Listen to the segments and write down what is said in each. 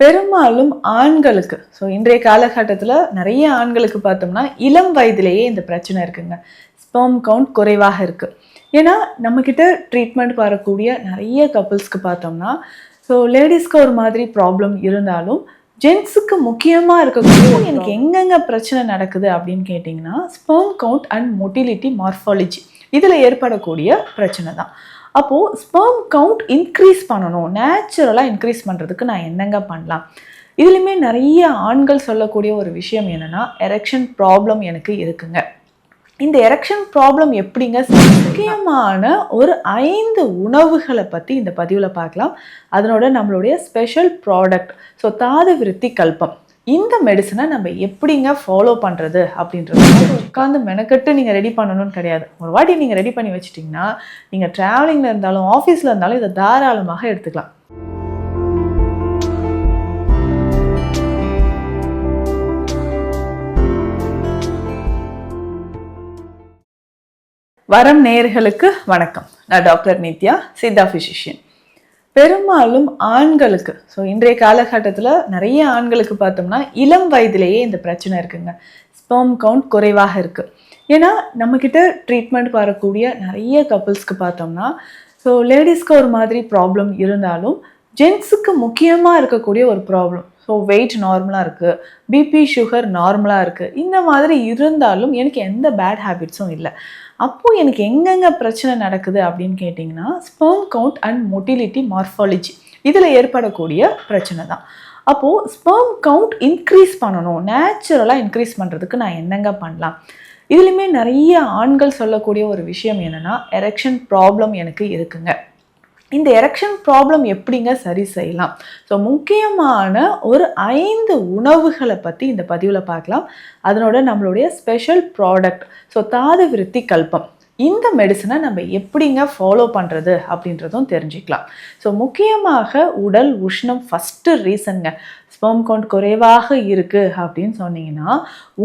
பெரும்பாலும் ஆண்களுக்கு. ஸோ இன்றைய காலகட்டத்தில் நிறைய ஆண்களுக்கு பார்த்தோம்னா இளம் வயதிலேயே இந்த பிரச்சனை இருக்குங்க. ஸ்பெர்ம் கவுண்ட் குறைவாக இருக்குது ஏன்னா நம்மக்கிட்ட ட்ரீட்மெண்ட் வரக்கூடிய நிறைய கப்புள்ஸ்க்கு பார்த்தோம்னா ஸோ லேடிஸ்க்கு ஒரு மாதிரி ப்ராப்ளம் இருந்தாலும் ஜென்ஸுக்கு முக்கியமாக இருக்கக்கூடிய எனக்கு எங்கெங்க பிரச்சனை நடக்குது அப்படின்னு கேட்டிங்கன்னா sperm count and motility morphology இதில் ஏற்படக்கூடிய பிரச்சனை தான் அப்போது ஸ்பெர்ம் கவுண்ட் இன்க்ரீஸ் பண்ணணும். நேச்சுரலாக இன்க்ரீஸ் பண்ணுறதுக்கு நான் என்னங்க பண்ணலாம்? இதுலையுமே நிறைய ஆண்கள் சொல்லக்கூடிய ஒரு விஷயம் என்னென்னா எரெக்ஷன் ப்ராப்ளம் எனக்கு இருக்குங்க. இந்த எரெக்ஷன் ப்ராப்ளம் எப்படிங்க? முக்கியமான ஒரு ஐந்து உணவுகளை பற்றி இந்த பதிவில் பார்க்கலாம். அதனோட நம்மளுடைய ஸ்பெஷல் ப்ராடக்ட் ஸோ தாது விருத்தி கல்பம். இந்த மெடிசனை நம்ம எப்படிங்க ஃபாலோ பண்ணுறது அப்படின்றது உட்காந்து மெனக்கட்டு நீங்கள் ரெடி பண்ணணும்னு கிடையாது. ஒரு வாட்டி நீங்கள் ரெடி பண்ணி வச்சிட்டிங்கன்னா நீங்கள் ட்ராவலிங்கில் இருந்தாலும் ஆஃபீஸில் இருந்தாலும் இதை தாராளமாக எடுத்துக்கலாம். வரம் நேயர்களுக்கு வணக்கம். நான் டாக்டர் நித்யா சித்தா ஃபிசிஷியன் பெரும்பாலும் ஆண்களுக்கு. ஸோ இன்றைய காலகட்டத்தில் நிறைய ஆண்களுக்கு பார்த்தோம்னா இளம் வயதிலேயே இந்த பிரச்சனை இருக்குங்க. ஸ்பெர்ம் கவுண்ட் குறைவாக இருக்குது ஏன்னா நம்மக்கிட்ட ட்ரீட்மெண்ட் வரக்கூடிய நிறைய கப்புள்ஸ்க்கு பார்த்தோம்னா ஸோ லேடிஸ்க்கு ஒரு மாதிரி ப்ராப்ளம் இருந்தாலும் ஜென்ஸுக்கு முக்கியமாக இருக்கக்கூடிய ஒரு ப்ராப்ளம் ஸோ வெயிட் நார்மலாக இருக்குது பிபி சுகர் நார்மலாக இருக்குது இந்த மாதிரி இருந்தாலும் எனக்கு எந்த பேட் ஹேபிட்ஸும் இல்லை. அப்போது எனக்கு எங்கெங்கே பிரச்சனை நடக்குது அப்படின்னு கேட்டிங்கன்னா sperm count and motility morphology இதில் ஏற்படக்கூடிய பிரச்சனை தான். அப்போது ஸ்பெர்ம் கவுண்ட் இன்க்ரீஸ் பண்ணணும். நேச்சுரலாக இன்க்ரீஸ் பண்ணுறதுக்கு நான் என்னங்க பண்ணலாம்? இதுலையுமே நிறைய ஆண்கள் சொல்லக்கூடிய ஒரு விஷயம் என்னென்னா எரெக்ஷன் ப்ராப்ளம் எனக்கு இருக்குங்க. இந்த எரக்ஷன் ப்ராப்ளம் எப்படிங்க சரி செய்யலாம்? ஸோ முக்கியமான ஒரு ஐந்து உணவுகளை பற்றி இந்த பதிவில் பார்க்கலாம். அதனோட நம்மளுடைய ஸ்பெஷல் ப்ராடக்ட் ஸோ தாது விருத்தி கல்பம். இந்த மெடிசனை நம்ம எப்படிங்க ஃபாலோ பண்ணுறது அப்படின்றதும் தெரிஞ்சுக்கலாம். ஸோ முக்கியமாக உடல் உஷ்ணம் ஃபஸ்ட்டு ரீசனுங்க ஸ்பெர்ம் கவுண்ட் குறைவாக இருக்குது அப்படின்னு சொன்னீங்கன்னா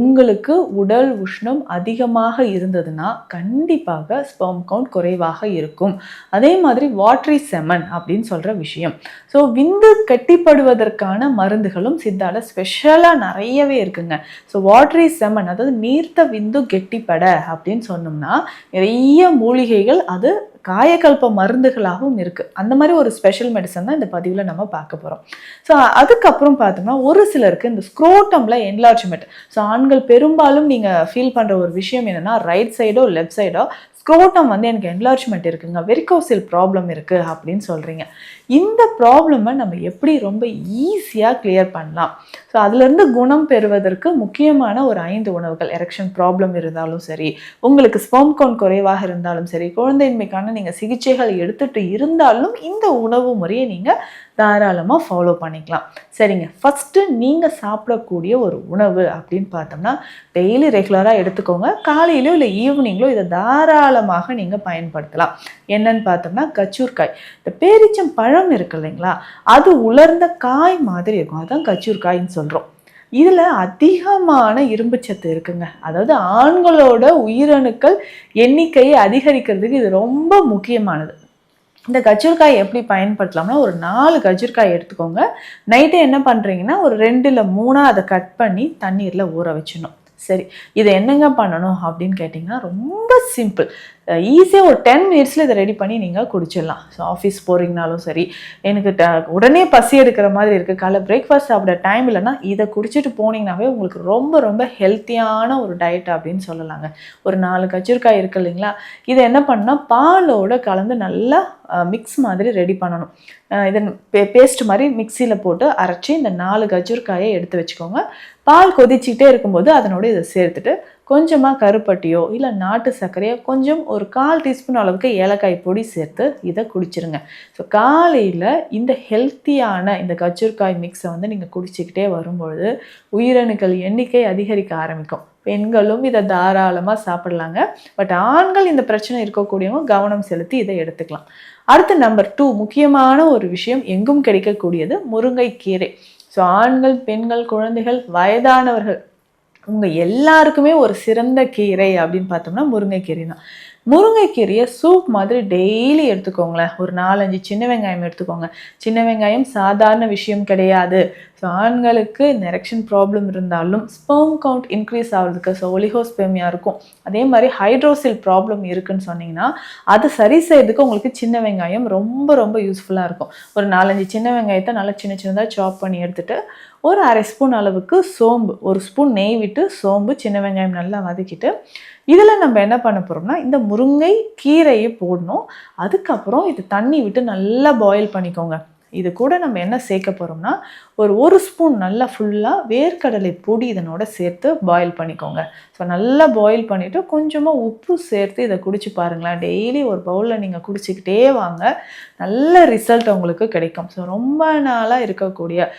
உங்களுக்கு உடல் உஷ்ணம் அதிகமாக இருந்ததுன்னா கண்டிப்பாக ஸ்பெர்ம் கவுண்ட் குறைவாக இருக்கும். அதே மாதிரி வாட்ரி செமன் அப்படின்னு சொல்கிற விஷயம். ஸோ விந்து கட்டிப்படுவதற்கான மருந்துகளும் சித்தால ஸ்பெஷலாக நிறையவே இருக்குங்க. ஸோ வாட்ரி செமன் அதாவது நீர்த்த விந்து கெட்டிப்பட அப்படின்னு சொன்னோம்னா நிறைய மூலிகைகள் அது காயக்கல்ப மருந்துகளாகவும் இருக்குது அந்த மாதிரி ஒரு ஸ்பெஷல் மெடிசன் தான் இந்த பதிவில் நம்ம பார்க்க போகிறோம் ஸோ அதுக்கப்புறம் பார்த்தோம்னா ஒரு சிலருக்கு இந்த ஸ்க்ரோட்டமில் என்லார்ஜ்மெண்ட் ஸோ ஆண்கள் பெரும்பாலும் நீங்கள் ஃபீல் பண்ணுற ஒரு விஷயம் என்னென்னா ரைட் சைடோ லெஃப்ட் சைடோ ஸ்க்ரோட்டம் வந்து எனக்கு என்லார்ஜ்மெண்ட் இருக்குங்க. வெரிகோசில் ப்ராப்ளம் இருக்குது அப்படின்னு சொல்கிறீங்க இந்த ப்ராப்ளமை நம்ம எப்படி ரொம்ப ஈஸியாக கிளியர் பண்ணலாம்? ஸோ அதுலேருந்து குணம் பெறுவதற்கு முக்கியமான ஒரு ஐந்து உணவுகள் எரெக்ஷன் ப்ராப்ளம் இருந்தாலும் சரி உங்களுக்கு ஸ்போம் கவுண்ட் குறைவாக இருந்தாலும் சரி குழந்தையின்மைக்கான நீங்கள் சிகிச்சைகள் எடுத்துகிட்டு இருந்தாலும் இந்த உணவு முறையை நீங்கள் தாராளமாக ஃபாலோ பண்ணிக்கலாம். சரிங்க. ஃபஸ்ட்டு நீங்கள் சாப்பிடக்கூடிய ஒரு உணவு அப்படின்னு பார்த்தோம்னா டெய்லி ரெகுலராக எடுத்துக்கோங்க. காலையிலோ இல்லை ஈவினிங்லோ இதை தாராளமாக நீங்கள் பயன்படுத்தலாம். என்னன்னு பார்த்தோம்னா கச்சூர்காய். இந்த பேரிச்சம் பழம் இருக்கு இல்லைங்களா? அது உலர்ந்த காய் மாதிரி இருக்கும். அதுதான் கச்சூர்காய்ன்னு சொல்கிறோம் இதில் அதிகமான இரும்புச்சத்து இருக்குங்க. அதாவது ஆண்களோட உயிரணுக்கள் எண்ணிக்கையை அதிகரிக்கிறதுக்கு இது ரொம்ப முக்கியமானது. இந்த கஜூர்காய் எப்படி பயன்படுத்தலாம்னா ஒரு நாலு கஜூர்காய் எடுத்துக்கோங்க. நைட்டே என்ன பண்ணுறீங்கன்னா ஒரு ரெண்டில் மூணாக அதை கட் பண்ணி தண்ணீரில் ஊற வச்சிடணும். சரி இதை என்னங்க பண்ணணும் அப்படின்னு கேட்டிங்கன்னா ரொம்ப சிம்பிள். ஈஸியாக ஒரு டென் மினிட்ஸில் இதை ரெடி பண்ணி நீங்கள் குடிச்சிடலாம். ஸோ ஆஃபீஸ் போகிறீங்கனாலும் சரி எனக்கு ட உடனே பசி எடுக்கிற மாதிரி இருக்குது காலைல பிரேக்ஃபாஸ்ட் சாப்பிட டைம் இல்லைன்னா இதை குடிச்சிட்டு போனீங்கனாவே உங்களுக்கு ரொம்ப ரொம்ப ஹெல்த்தியான ஒரு டயட் அப்படின்னு சொல்லலாங்க. ஒரு நாலு கச்சூர்காய் இருக்கு இல்லைங்களா? இதை என்ன பண்ணால் பாலோட கலந்து நல்லா மிக்ஸ் மாதிரி ரெடி பண்ணணும். இதை பே பேஸ்ட் மாதிரி மிக்சியில் போட்டு அரைச்சி இந்த நாலு கஜூர்காயை எடுத்து வச்சுக்கோங்க. பால் கொதிச்சிக்கிட்டே இருக்கும்போது அதனோட இதை சேர்த்துட்டு கொஞ்சமாக கருப்பட்டியோ இல்லை நாட்டு சர்க்கரையோ கொஞ்சம் ஒரு கால் டீஸ்பூன் அளவுக்கு ஏலக்காய் பொடி சேர்த்து இதை குடிச்சிருங்க. ஸோ காலையில் இந்த ஹெல்த்தியான இந்த கச்சூர்காய் மிக்ஸை வந்து நீங்கள் குடிச்சிக்கிட்டே வரும்பொழுது உயிரணுக்கள் எண்ணிக்கை அதிகரிக்க ஆரம்பிக்கும். பெண்களும் இதை தாராளமாக சாப்பிடலாங்க. பட் ஆண்கள் இந்த பிரச்சனை இருக்கக்கூடியவங்க கவனம் செலுத்தி இதை எடுத்துக்கலாம். அடுத்து நம்பர் டூ முக்கியமான ஒரு விஷயம் எங்கும் கிடைக்கக்கூடியது முருங்கைக்கீரை. ஸோ ஆண்கள் பெண்கள் குழந்தைகள் வயதானவர்கள் உங்கள் எல்லாருக்குமே ஒரு சிறந்த கீரை அப்படின்னு பார்த்தோம்னா முருங்கைக்கீரை தான். முருங்கைக்கீரையை சூப் மாதிரி டெய்லி எடுத்துக்கோங்களேன். ஒரு நாலஞ்சு சின்ன வெங்காயம் எடுத்துக்கோங்க. சின்ன வெங்காயம் சாதாரண விஷயம் கிடையாது. ஸோ ஆண்களுக்கு இந்த எரெக்ஷன் ப்ராப்ளம் இருந்தாலும் ஸ்பெர்ம் கவுண்ட் இன்க்ரீஸ் ஆகிறதுக்கு ஸோ ஒலிகோஸ்பெமியா இருக்கும். அதே மாதிரி ஹைட்ரோசில் ப்ராப்ளம் இருக்குன்னு சொன்னீங்கன்னா அது சரி செய்யறதுக்கு உங்களுக்கு சின்ன வெங்காயம் ரொம்ப ரொம்ப யூஸ்ஃபுல்லாக இருக்கும். ஒரு நாலஞ்சு சின்ன வெங்காயத்தை நல்லா சின்ன சின்னதாக சாப் பண்ணி எடுத்துகிட்டு ஒரு அரை ஸ்பூன் அளவுக்கு சோம்பு ஒரு ஸ்பூன் நெய் விட்டு சோம்பு சின்ன வெங்காயம் நல்லா வதக்கிட்டு இதில் நம்ம என்ன பண்ண போகிறோம்னா இந்த முருங்கை கீரையை போடணும். அதுக்கப்புறம் இது தண்ணி விட்டு நல்லா பாயில் பண்ணிக்கோங்க. இது கூட நம்ம என்ன சேர்க்க போகிறோம்னா ஒரு ஒரு ஸ்பூன் நல்லா ஃபுல்லாக வேர்க்கடலை பொடி இதனோட சேர்த்து பாயில் பண்ணிக்கோங்க. ஸோ நல்லா பாயில் பண்ணிவிட்டு கொஞ்சமாக உப்பு சேர்த்து இதை குடிச்சு பாருங்களேன். டெய்லி ஒரு பவுலில் நீங்கள் குடிச்சிக்கிட்டே வாங்க. நல்ல ரிசல்ட் உங்களுக்கு கிடைக்கும். ஸோ ரொம்ப நாளாக இருக்கக்கூடிய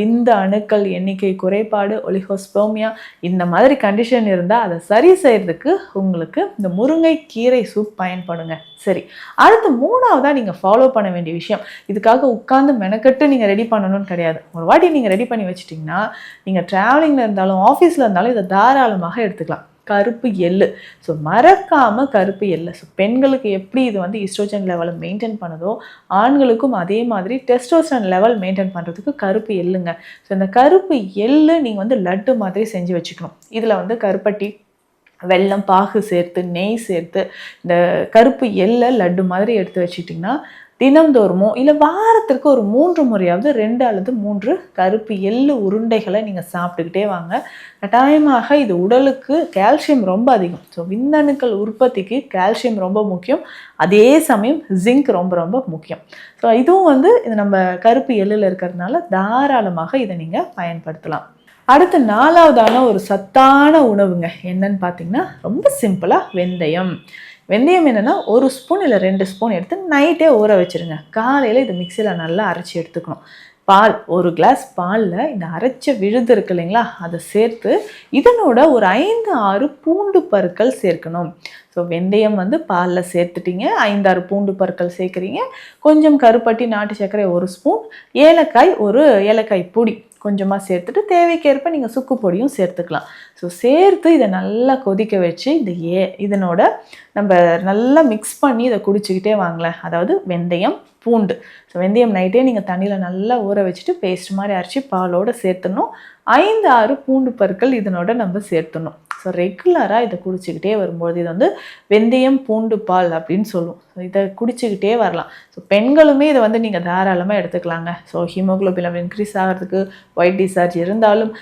விந்த அணுக்கள் எண்ணிக்கை குறைபாடு ஒலிகோஸ்போமியா இந்த மாதிரி கண்டிஷன் இருந்தால் அதை சரி செய்கிறதுக்கு உங்களுக்கு இந்த முருங்கை கீரை சூப் பயன்படுங்க. சரி அடுத்து மூணாவதாக நீங்கள் ஃபாலோ பண்ண வேண்டிய விஷயம். இதுக்காக உட்காந்து மெனக்கட்டு நீங்கள் ரெடி பண்ணணும்னு கிடையாது. ஒரு வாட்டி நீங்கள் ரெடி பண்ணி வச்சிட்டிங்கன்னா நீங்கள் ட்ராவலிங்கில் இருந்தாலும் ஆஃபீஸில் இருந்தாலும் இதை தாராளமாக எடுத்துக்கலாம். கருப்பு எள்ளு. ஸோ மறக்காமல் கருப்பு எள்ளு. ஸோ பெண்களுக்கு எப்படி இது வந்து ஈஸ்ட்ரோஜன் லெவலை மெயின்டைன் பண்ணுதோ ஆண்களுக்கும் அதே மாதிரி டெஸ்டோஸ்டன் லெவல் மெயின்டைன் பண்ணுறதுக்கு கருப்பு எள்ளுங்க. ஸோ இந்த கருப்பு எள்ளு நீங்கள் வந்து லட்டு மாதிரி செஞ்சு வச்சுக்கணும். இதில் வந்து கருப்பட்டி வெல்லம் பாகு சேர்த்து நெய் சேர்த்து இந்த கருப்பு எள்ளை லட்டு மாதிரி எடுத்து வச்சுட்டிங்கன்னா தினந்தோறுமோ இல்லை வாரத்திற்கு ஒரு மூன்று முறையாவது ரெண்டு அல்லது மூன்று கருப்பு எள்ளு உருண்டைகளை நீங்கள் சாப்பிட்டுக்கிட்டே வாங்க. கட்டாயமாக இது உடலுக்கு கால்சியம் ரொம்ப அதிகம். ஸோ விந்தணுக்கள் உற்பத்திக்கு கால்சியம் ரொம்ப முக்கியம். அதே சமயம் ஜிங்க் ரொம்ப ரொம்ப முக்கியம். ஸோ இதுவும் வந்து இது நம்ம கருப்பு எள்ளில் இருக்கிறதுனால தாராளமாக இதை நீங்கள் பயன்படுத்தலாம். அடுத்து நாலாவதான ஒரு சத்தான உணவுங்க என்னன்னு பார்த்தீங்கன்னா ரொம்ப சிம்பிளாக வெந்தயம். வெந்தயம் என்னென்னா ஒரு ஸ்பூன் இல்லை ரெண்டு ஸ்பூன் எடுத்து நைட்டே ஊற வச்சுருங்க. காலையில் இது மிக்சியில் நல்லா அரைச்சி எடுத்துக்கணும். பால் ஒரு கிளாஸ் பாலில் இந்த அரைச்ச விழுது இருக்கு இல்லைங்களா? அதை சேர்த்து இதனோட ஒரு ஐந்து ஆறு பூண்டு பருக்கள் சேர்க்கணும். ஸோ வெந்தயம் வந்து பாலில் சேர்த்துட்டீங்க. ஐந்தாறு பூண்டு பற்கள் சேர்க்குறீங்க. கொஞ்சம் கருப்பட்டி நாட்டு சர்க்கரை ஒரு ஸ்பூன். ஏலக்காய் ஒரு ஏலக்காய் பொடி கொஞ்சமாக சேர்த்துட்டு தேவைக்கேற்ப நீங்கள் சுக்கு பொடியும் சேர்த்துக்கலாம். ஸோ சேர்த்து இதை நல்லா கொதிக்க வச்சு இந்த ஏ இதனோட நம்ம நல்லா மிக்ஸ் பண்ணி இதை குடிச்சிக்கிட்டே வாங்கலேன் அதாவது வெந்தயம் பூண்டு. ஸோ வெந்தயம் நைட்டே நீங்கள் தண்ணியில் நல்லா ஊற வச்சுட்டு பேஸ்ட் மாதிரி அரைச்சி பாலோடு சேர்த்துடணும். ஐந்து ஆறு பூண்டு பற்கள் இதனோட நம்ம சேர்த்துணும் ஸோ ரெகுலராக இதை குடிச்சிக்கிட்டே வரும்போது இது வந்து வெந்தயம் பூண்டு பால் அப்படின்னு சொல்லுவோம் இதை குடிச்சிக்கிட்டே வரலாம். ஸோ பெண்களுமே இதை வந்து நீங்கள் தாராளமாக எடுத்துக்கலாங்க. ஸோ ஹீமோக்ளோபின் இன்க்ரீஸ் ஆகிறதுக்கு ஒயிட் டிசார்ஜ் இருந்தாலும்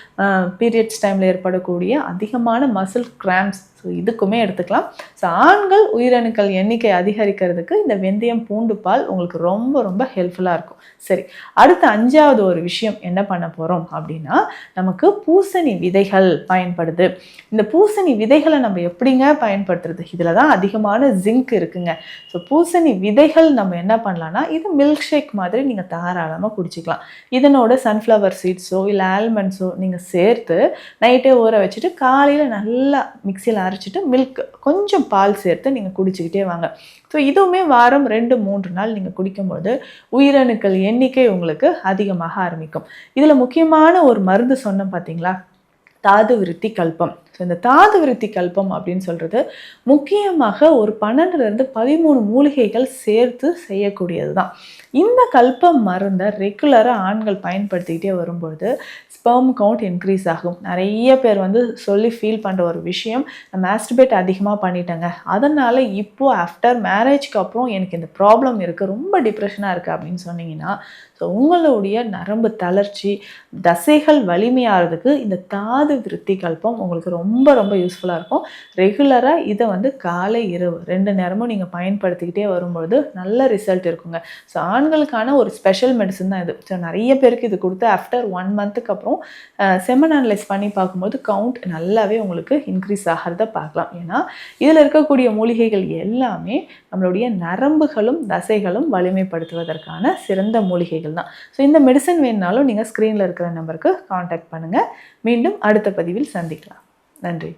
பீரியட்ஸ் டைமில் ஏற்படக்கூடிய அதிகமான மசில் கிராம்ஸ் ஸோ இதுக்குமே எடுத்துக்கலாம். ஸோ ஆண்கள் உயிரணுக்கள் எண்ணிக்கை அதிகரிக்கிறதுக்கு இந்த வெந்தயம் பூண்டு பால் உங்களுக்கு ரொம்ப ரொம்ப ஹெல்ப்ஃபுல்லாக இருக்கும். சரி அடுத்த அஞ்சாவது ஒரு விஷயம் என்ன பண்ண போகிறோம் அப்படின்னா நமக்கு பூசணி விதைகள் பயன்படுது. இந்த பூசணி விதைகளை நம்ம எப்படிங்க பயன்படுத்துறது? இதில் தான் அதிகமான ஜிங்க் இருக்குங்க. ஸோ பூசணி விதைகள் நம்ம என்ன பண்ணலாம்னா இது மில்க் ஷேக் மாதிரி நீங்கள் தாராளமாக குடிச்சிக்கலாம். இதனோட சன்ஃப்ளவர் சீட்ஸோ இல்லை ஆல்மண்ட்ஸோ நீங்கள் சேர்த்து நைட்டே ஊற வச்சுட்டு காலையில் நல்லா மிக்சியில் அரைச்சிட்டு மில்க் கொஞ்சம் பால் சேர்த்து நீங்கள் குடிச்சிக்கிட்டே வாங்க. ஸோ இதுவுமே வாரம் ரெண்டு மூன்று நாள் நீங்கள் குடிக்கும்போது உயிரணுக்கள் எண்ணிக்கை உங்களுக்கு அதிகமாக ஆரம்பிக்கும். இதில் முக்கியமான ஒரு மருந்து சொன்னோம் பார்த்தீங்களா தாது விருத்தி கல்பம். ஸோ இந்த தாது விருத்தி கல்பம் அப்படின்னு சொல்கிறது முக்கியமாக ஒரு பன்னெண்டுலேருந்து பதிமூணு மூலிகைகள் சேர்த்து செய்யக்கூடியது தான் இந்த கல்பம் மருந்தை ரெகுலராக ஆண்கள் பயன்படுத்திக்கிட்டே வரும்பொழுது ஸ்பெர்ம் கவுண்ட் இன்க்ரீஸ் ஆகும். நிறைய பேர் வந்து சொல்லி ஃபீல் பண்ணுற ஒரு விஷயம் நான் மாஸ்டிபேட் அதிகமாக பண்ணிட்டேங்க. அதனால் இப்போது ஆஃப்டர் மேரேஜ்க்கு அப்புறம் எனக்கு இந்த ப்ராப்ளம் இருக்குது ரொம்ப டிப்ரெஷனாக இருக்குது அப்படின்னு சொன்னீங்கன்னா ஸோ உங்களுடைய நரம்பு தளர்ச்சி தசைகள் வலிமையாகிறதுக்கு இந்த தாது விருத்தி கல்பம் உங்களுக்கு ரொம்ப ரொம்ப ரொம்ப யூஸ்ஃபுல்லாக இருக்கும். ரெகுலராக இதை வந்து காலை இரவு ரெண்டு நேரமும் நீங்கள் பயன்படுத்திக்கிட்டே வரும்பொழுது நல்ல ரிசல்ட் இருக்குங்க. ஸோ ஆண்களுக்கான ஒரு ஸ்பெஷல் மெடிசன் தான் இது. ஸோ நிறைய பேருக்கு இது கொடுத்து ஆஃப்டர் ஒன் மந்த்துக்கு அப்புறம் செமன் அனலைஸ் பண்ணி பார்க்கும்போது கவுண்ட் நல்லாவே உங்களுக்கு இன்க்ரீஸ் ஆகிறத பார்க்கலாம். ஏன்னா இதில் இருக்கக்கூடிய மூலிகைகள் எல்லாமே நம்மளுடைய நரம்புகளும் தசைகளும் வலிமைப்படுத்துவதற்கான சிறந்த மூலிகைகள் தான். ஸோ இந்த மெடிசன் வேணுனாலும் நீங்கள் ஸ்க்ரீனில் இருக்கிற நம்பருக்கு காண்டாக்ட் பண்ணுங்கள் மீண்டும் அடுத்த பதிவில் சந்திக்கலாம். Nandi.